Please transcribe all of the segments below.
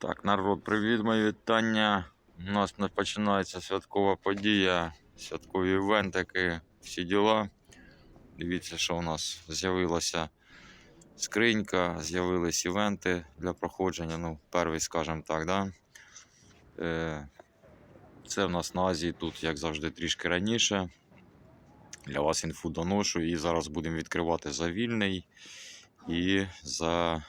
Так, народ, привіт, мої вітання. У нас починається святкова подія, святкові івентики, всі діла. Дивіться, що у нас з'явилася скринька, з'явились івенти для проходження. Ну, перший, скажімо так, да? Е, Це в нас на Азії тут, як завжди, трішки раніше. Для вас інфу доношу і зараз будемо відкривати за вільний і за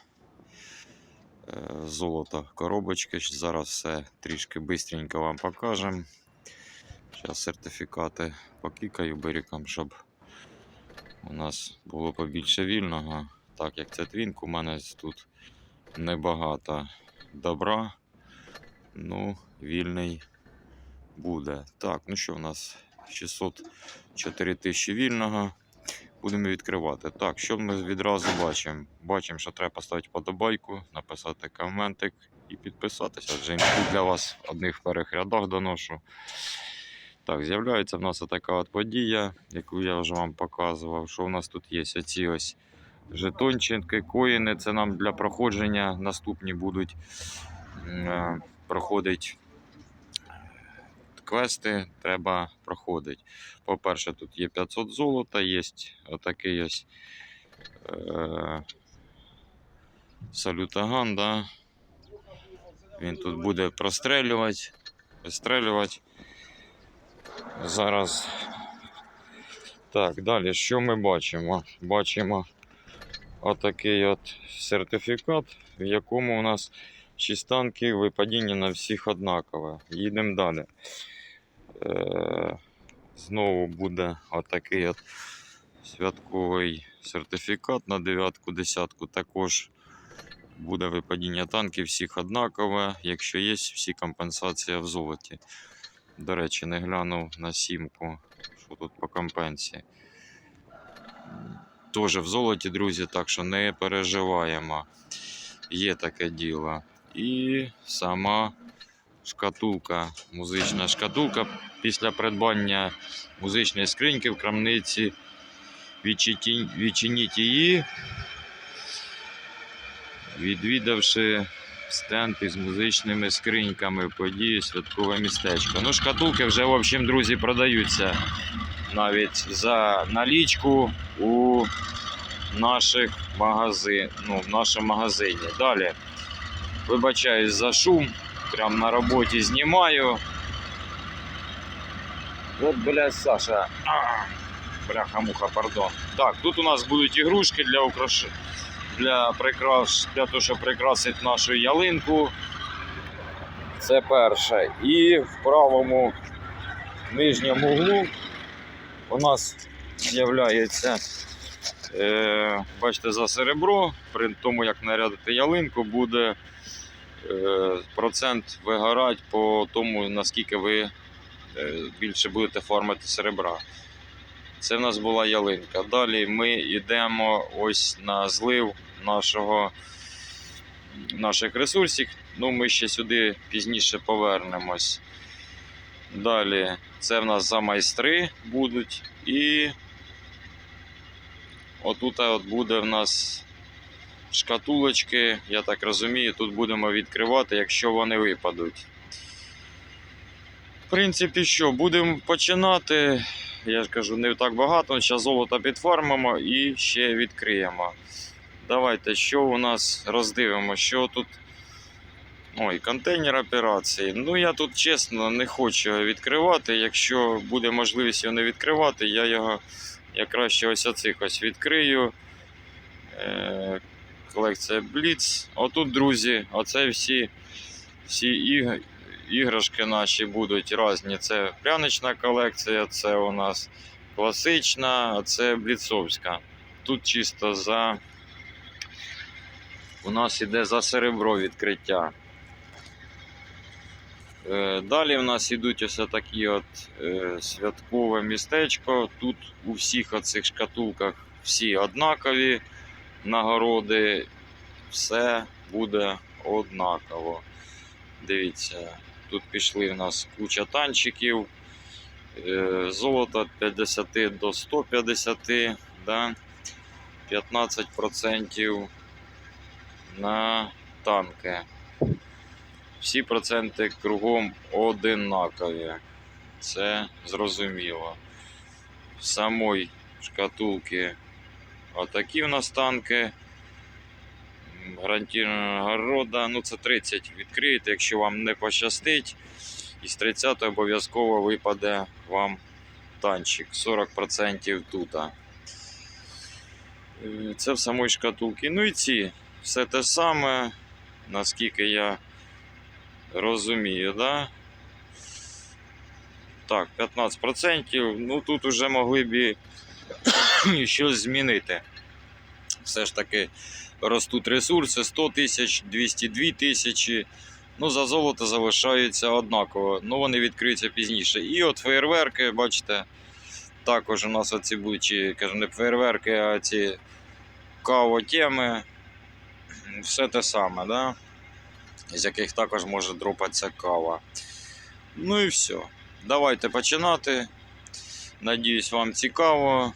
золото коробочки. Зараз все трішки бистренько вам покажемо. Зараз сертифікати покікаю беріком, щоб у нас було побільше вільного. Так як це твінк, у мене тут небагато добра. Ну, вільний буде. Так, ну що, у нас 604 тисячі вільного. Будемо відкривати. Так, що ми відразу бачимо? Бачимо, що треба поставити подобайку, написати коментик і підписатися. Адже для вас одних в перших рядах доношу. Так, з'являється в нас така от подія, яку я вже вам показував. Що у нас тут є? Оці ось жетончики, коїни. Це нам для проходження наступні будуть е, проходить квести треба проходити. По-перше, тут є 500 золота, є отакий ось е, салютаган, да? Він тут буде прострелювати, вистрелювати. Зараз. Так, далі, що ми бачимо? Бачимо отакий от сертифікат, в якому у нас 6 танків випадіння на всіх однакове. Їдемо далі. Е, знову буде отакий от святковий сертифікат на дев'ятку, десятку. Також буде випадіння танків всіх однакове. Якщо є, всі компенсація в золоті. До речі, не глянув на сімку, що тут по компенсії. Теж в золоті, друзі, так що не переживаємо. Є таке діло. І сама шкатулка, музична шкатулка після придбання музичної скриньки в крамниці. Відчиніть її, відвідавши стенд із музичними скриньками події святкове містечко. Ну, шкатулки вже, в общем, друзі, продаються навіть за налічку у наших магазин, ну, в нашому магазині. Далі. Вибачаюсь за шум. Прям на роботі знімаю. От, блядь, Саша. Бляха-муха, пардон. Так, тут у нас будуть ігрушки для украш... для прикрас... для того, щоб прикрасити нашу ялинку. Це перше. І в правому нижньому углу у нас з'являється, е, бачите, за серебро. При тому, як нарядити ялинку, буде процент вигорати по тому, наскільки ви е, більше будете формити серебра. Це в нас була ялинка. Далі ми йдемо ось на злив нашого, наших ресурсів. Ну, ми ще сюди пізніше повернемось. Далі це в нас за майстри будуть. І отут от буде в нас шкатулочки, я так розумію, тут будемо відкривати, якщо вони випадуть. В принципі, що, будемо починати. Я ж кажу, не так багато. Зараз золото підфармимо і ще відкриємо. Давайте, що у нас роздивимо, що тут. Ой, контейнер операції. Ну, я тут чесно не хочу відкривати. Якщо буде можливість його не відкривати, я його я краще ось оцих ось відкрию. Е, колекція Blitz. Отут, друзі, оце всі, всі іг... іграшки наші будуть різні. Це прянична колекція, це у нас класична, а це бліцовська. Тут чисто за. У нас іде за серебро відкриття. Е, Далі в нас ідуть ось такі от е, святкове містечко. Тут у всіх оцих шкатулках всі однакові нагороди, все буде однаково. Дивіться, тут пішли в нас куча танчиків. Е, Золото 50 до 150, да? 15% на танки. всі проценти кругом одинакові. Це зрозуміло. В самої шкатулки отакі в нас танки. Гарантована города. Ну, це 30 відкриєте, якщо вам не пощастить. Із 30 обов'язково випаде вам танчик. 40% тут. Е, Це в самій шкатулці. Ну і ці. Все те саме, наскільки я розумію, да? Так, 15%. Ну тут вже могли б і щось змінити. Все ж таки ростуть ресурси 100 тисяч, 202 тисячі. Ну, за золото залишаються однаково. Ну, вони відкриються пізніше. І от фейерверки, бачите, також у нас оці чи, кажу, не фейерверки, а ці каво-теми. Все те саме, да? з яких також може дропатися кава. Ну і все. Давайте починати. Надіюсь, вам цікаво.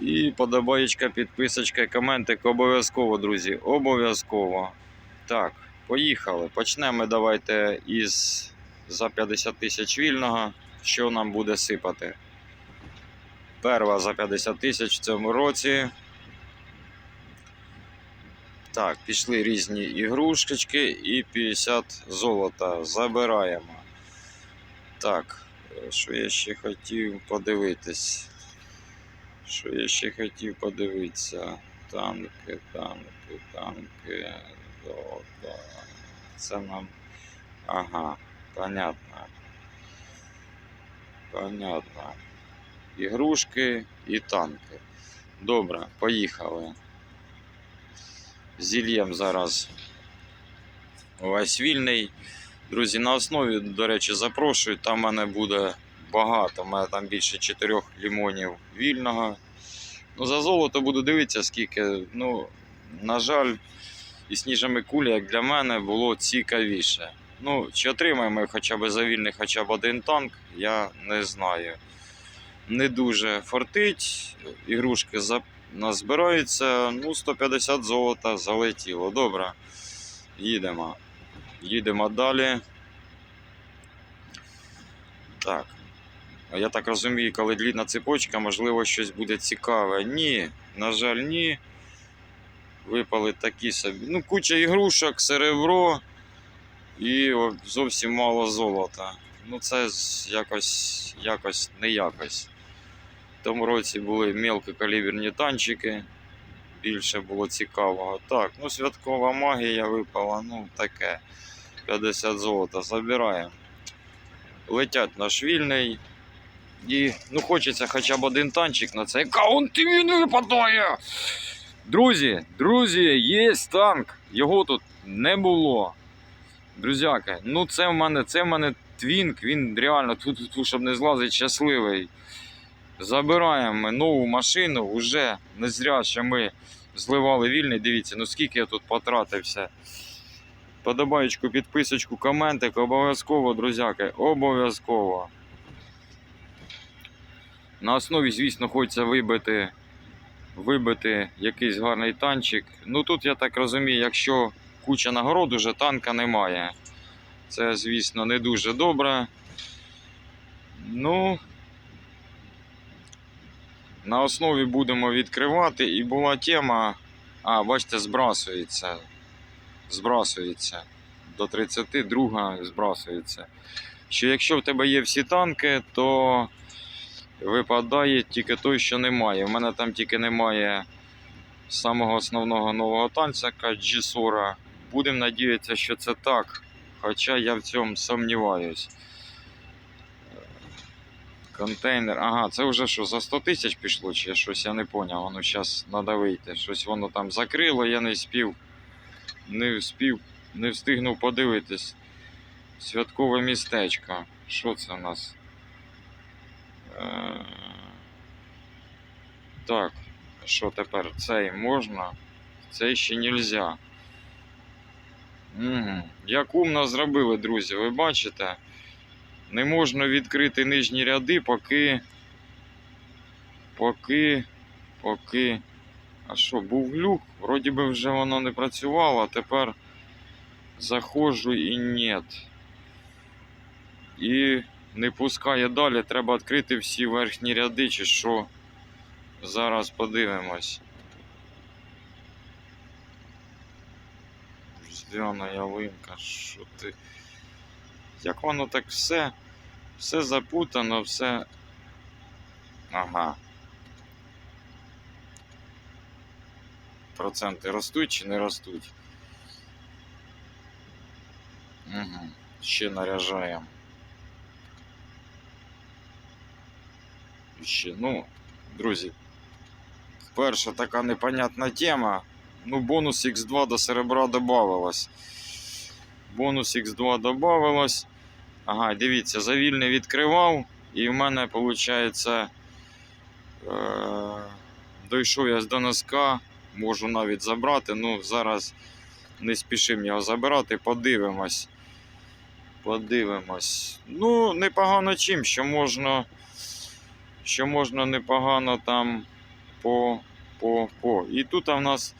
І подобаєчка, підписочка, коментик обов'язково, друзі. Обов'язково. Так, поїхали. Почнемо давайте із за 50 тисяч вільного. Що нам буде сипати? Перва за 50 тисяч в цьому році. Так, пішли різні ігрушечки і 50 золота. Забираємо. Так, що я ще хотів подивитись? Що я ще хотів подивитися? Танки, танки, танки. Золото. Це нам. Ага, понятно. Понятно. Ігрушки і танки. Добре, поїхали. Зільєм зараз весь вільний. Друзі, на основі, до речі, запрошую. Там в мене буде багато. У мене там більше 4 лімонів вільного. Ну, за золото буду дивитися, скільки. Ну, на жаль, і сніжами кулі, як для мене, було цікавіше. Ну, чи отримаємо хоча б за вільний хоча б один танк, я не знаю. Не дуже фортить, ігрушки за... назбираються, ну, 150 золота залетіло. Добре. Їдемо. Їдемо далі. Так. Я так розумію, коли длінна цепочка, можливо, щось буде цікаве. Ні, на жаль, ні. Випали такі собі. Ну, куча ігрушок, серебро і зовсім мало золота. Ну, це якось, якось не якось. В тому році були мелкокаліберні танчики. Більше було цікавого. Так, ну святкова магія випала, ну таке. 50 золота забираємо. Летять наш вільний. І ну хочеться хоча б один танчик на цей каунт і він випадає. Друзі, друзі, є танк. Його тут не було. Друзяки, ну це в мене, це в мене твінк, він реально тут, тут щоб не злазить щасливий. Забираємо ми нову машину, уже не зря, що ми зливали вільний. Дивіться, ну скільки я тут потратився. Подобаєчку, підписочку, коментик, обов'язково, друзяки, обов'язково. На основі, звісно, хочеться вибити, вибити якийсь гарний танчик. Ну тут я так розумію, якщо куча нагород, уже танка немає. Це, звісно, не дуже добре. Ну, на основі будемо відкривати. І була тема. А, бачите, збрасується. Збрасується. До 32 збрасується. Що якщо в тебе є всі танки, то випадає тільки той, що немає. У мене там тільки немає самого основного нового танця G40. Будемо надіятися, що це так. Хоча я в цьому сумніваюсь. Контейнер. Ага, це вже що, за 100 тисяч пішло, чи щось я не зрозумів. Воно зараз треба вийти. Щось воно там закрило, я не спів. Не вспів, не встигнув подивитись. Святкове містечко. Що це у нас? Е, Так, що тепер? Цей можна? Цей ще нельзя. Угу. Як умно зробили, друзі, ви бачите? Не можна відкрити нижні ряди, поки. Поки. Поки. А що, був глюк? Вроді би вже воно не працювало, а тепер заходжу і нет. І не пускає далі. Треба відкрити всі верхні ряди, чи що. Зараз подивимось. Різдвяна ялинка, що ти. Як воно так все? Все запутано, все. Ага. Проценти ростуть чи не ростуть? Угу. Ще наряжаємо. Ще, ну, друзі, перша така непонятна тема. Ну, бонус X2 до серебра добавилось. Бонус X2 добавилось. Ага, дивіться, завільне відкривав, і в мене, виходить, е- дійшов я до носка, можу навіть забрати. Ну, зараз не спішимо його забирати, подивимось. Подивимось. Ну, непогано чим, що можна. Що можна непогано там по. по, по. І тут в нас,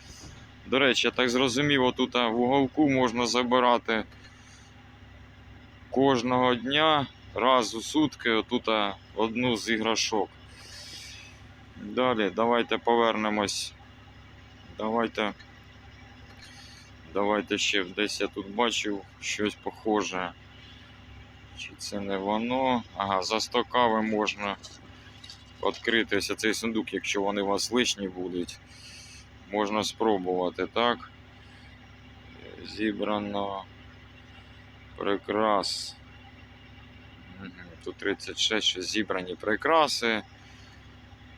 до речі, я так зрозумів, отут в уголку можна забирати кожного дня раз у сутки отут одну з іграшок. Далі, давайте повернемось. Давайте. Давайте ще десь я тут бачив щось похоже. Чи це не воно? Ага, за 100 кави можна відкрити ось цей сундук, якщо вони у вас лишні будуть. Можна спробувати, так? Зібрано прикрас. Тут 36 що зібрані прикраси.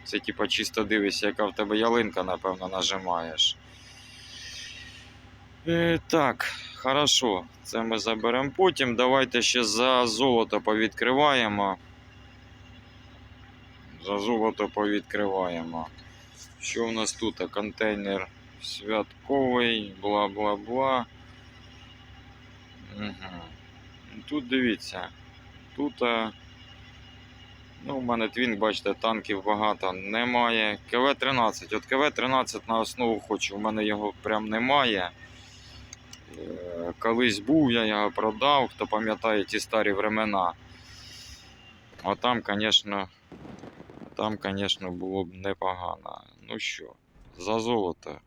Це типа чисто дивишся, яка в тебе ялинка, напевно, нажимаєш. Е, так, хорошо. Це ми заберемо потім. Давайте ще за золото повідкриваємо. За золото повідкриваємо. Що у нас тут? Контейнер святковий, бла-бла-бла. Угу. Тут дивіться. Тут. Ну, у мене твінк, бачите, танків багато немає. КВ-13. От КВ-13 на основу хочу. У мене його прям немає. Е, Колись був, я його продав, хто пам'ятає ті старі времена. А там, звісно, там, звісно, було б непогано. Ну що, за золото.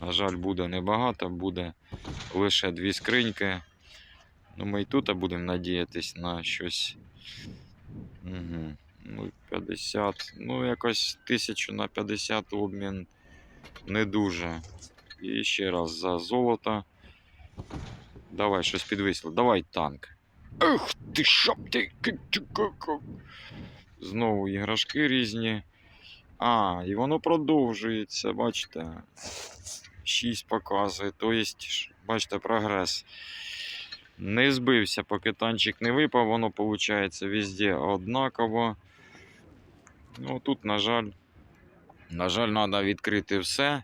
На жаль, буде небагато, буде лише дві скриньки. Ну, ми і тут будемо надіятись на щось. Угу. Ну, 50. Ну, якось 1000 на 50 обмін не дуже. І ще раз за золото. Давай, щось підвисло. Давай танк. Ех ти б ти. Знову іграшки різні. А, і воно продовжується, бачите. 6 показує. Тобто, бачите, прогрес. Не збився, поки танчик не випав, воно виходить везде однаково. Ну, тут, на жаль, на жаль, треба відкрити все,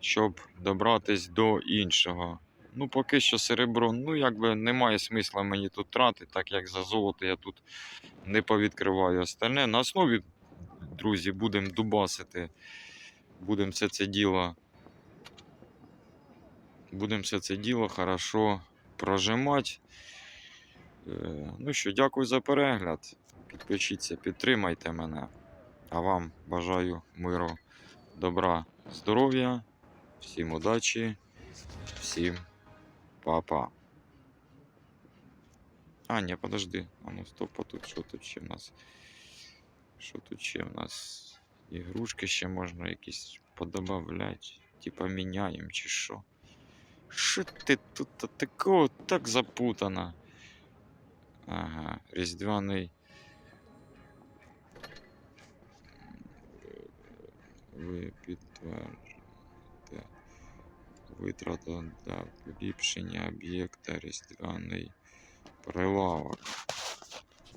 щоб добратись до іншого. Ну, поки що серебро, ну, якби немає смисла мені тут трати, так як за золото я тут не повідкриваю остальне. На основі, друзі, будемо дубасити. Будемо все це діло. Будемо все це діло хорошо прожимати. Е, Ну що, дякую за перегляд. Підпишіться, підтримайте мене. А вам бажаю миру, добра, здоров'я, всім удачі, всім па-па. А, ні, подожди. А ну стоп, а тут що тут ще в нас? Що тут ще в нас? Ігрушки ще можна якісь подобавляти. Типа міняємо чи що. Що ти тут такого так запутано? Ага, різдвяний. Ви підтверджуєте витрата для поліпшення об'єкта різдвяний прилавок.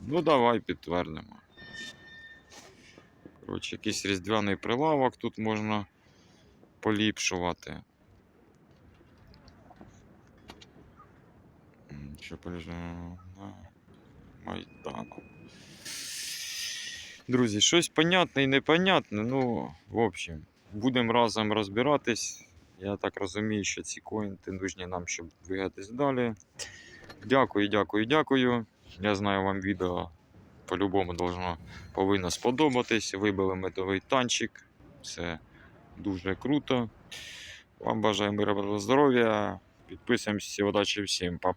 Ну, давай підтвердимо. Коротше, якийсь різдвяний прилавок тут можна поліпшувати. Що полежало на Майдану. Друзі, щось понятне і непонятне. Ну, в общем, будемо разом розбиратись. Я так розумію, що ці коінти нужні нам, щоб двигатись далі. Дякую, дякую, дякую. Я знаю, вам відео по-любому должно, повинно сподобатись. Вибили медовий танчик. Це дуже круто. Вам бажаю та здоров'я. Підписуємося, удачі всім. Па-па.